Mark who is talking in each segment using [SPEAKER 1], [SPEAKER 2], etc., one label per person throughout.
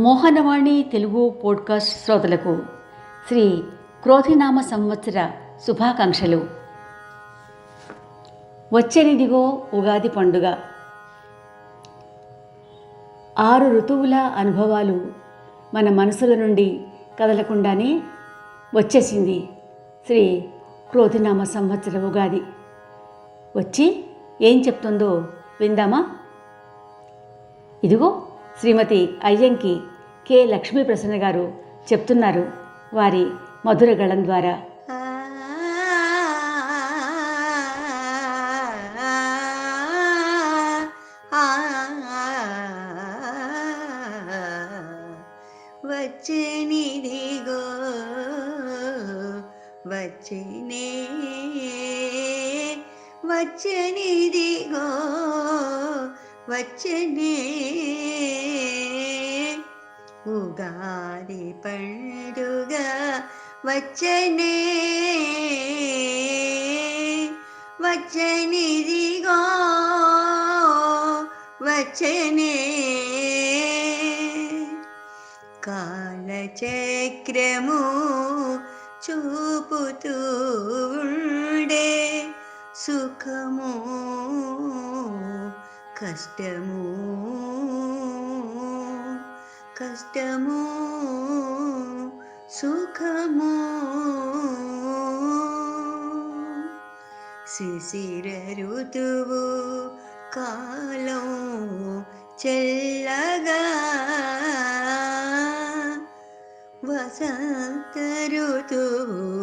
[SPEAKER 1] Mohanavani Telugu podcast శ్రోతలకు శ్రీ క్రోధినామ సంవత్సర శుభాకాంక్షలు. వచ్చనిదిగో ఉగాది పండుగ. ఆరు ఋతువుల అనుభవాలు మన మనసుల నుండి కదలకుండానే వచ్చేసింది శ్రీ క్రోధినామ సంవత్సర ఉగాది. వచ్చి ఏం చెప్తుందో విందామా? ఇదిగో శ్రీమతి అయ్యంకి కె లక్ష్మీ ప్రసన్న గారు చెప్తున్నారు వారి మధుర గళం ద్వారా.
[SPEAKER 2] వచ్చనిదిగో వచ్చినే వచ్చనిదిగో వచ్చనే ఉగాది పండుగ వచ్చనే వచ్చనిదిగో వచ్చనే కాలచక్రము చూపుతూ ఉండే సుఖము కష్టము కష్టము సుఖము. శిశిర ఋతువు కాలం చెల్లగా. వసంత ఋతువు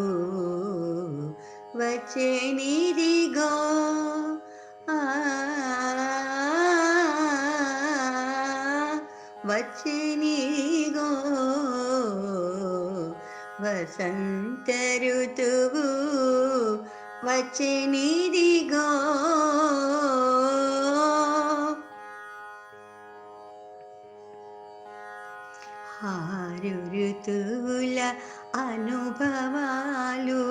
[SPEAKER 2] వచ్చేనిదిగో వచ్చేనిగో వసంత ఋతువు వచ్చేనిదిగో ఆరు ఋతువుల అనుభవాలు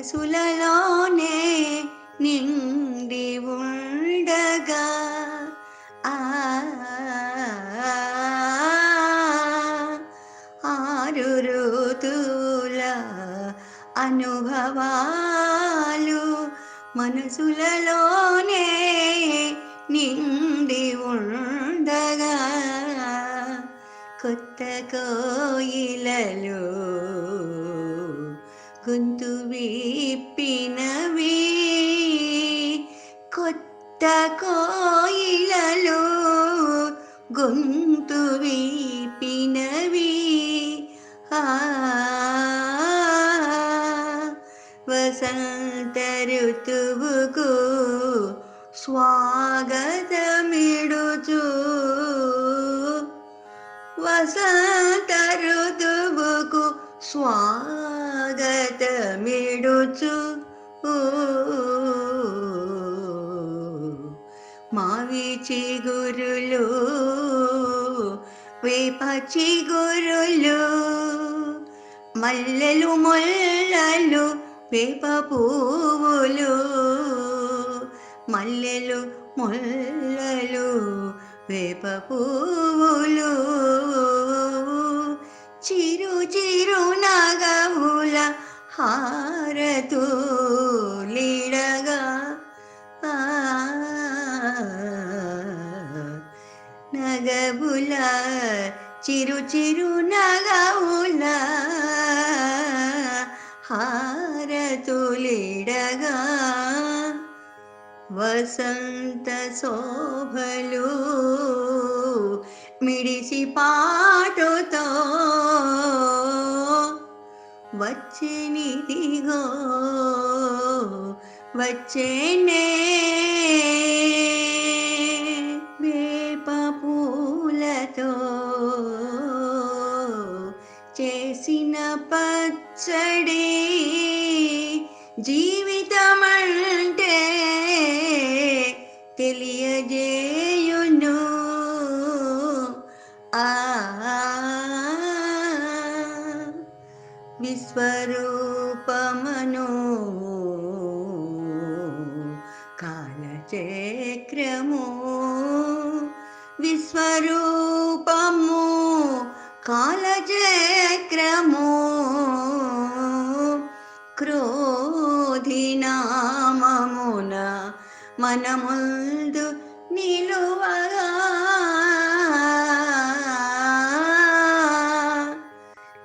[SPEAKER 2] మనసులలోనే నిండి మనసులలోనే నిండి ఉండగా కొత్త కోయిలలు గొంతు విప్పినవి. కొత్త కోయిలలో గొంతు విప్పినవి. వసంత ఋతువుకు స్వాగతమిడుచు వసంత ఋతువుకు స్వాగతమిడుచు మావి చిగురులు వేప చిగురులు మల్లెలు మొల్లలు వేప పువ్వులు మల్లెలు మొల్లలు వేప పువ్వులు. చిరు చిరు నగవుల హా హారతులిడగా వసంత శోభలు మిడిసి పాటుతో వచ్చినిదిగో వచ్చేనే చేసిన పచ్చడి జీవితమంటే తెలియజేయును. ఆ విశ్వరూపమను कालचक्रमो క్రోధినామమున మనముల్దు నిలువగా.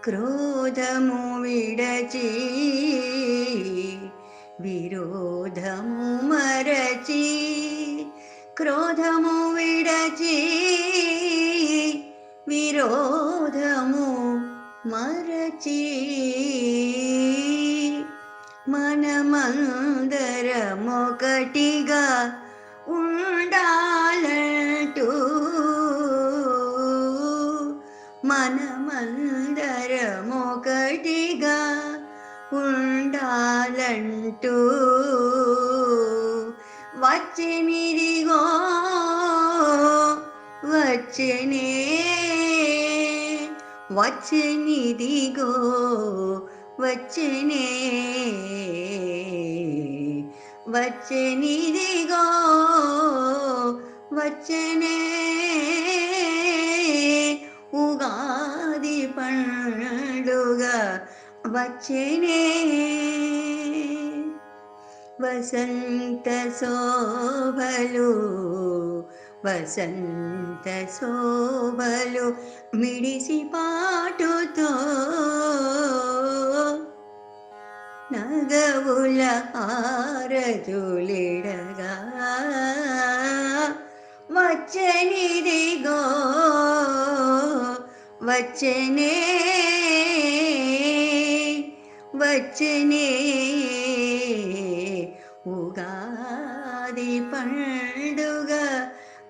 [SPEAKER 2] క్రోధము విడచి విరోధము మరచి క్రోధము విడచి విరోధ మరచి మనమందరమొకటిగా ఉండాలంటూ మనమందరమొకటిగా ఉండాలంటూ వచ్చినిదిగో వచ్చనే వచ్చనిదిగో వచ్చనే వచ్చనిదిగో వచ్చనే ఉగాది పండుగ వచ్చనే వసంత శోభలు వసంత శోభలు మిడిసి పాటుతో నగవుల హారతులిడగా వచ్చనిదిగో వచ్చనే వచ్చనే ఉగాది పండుగ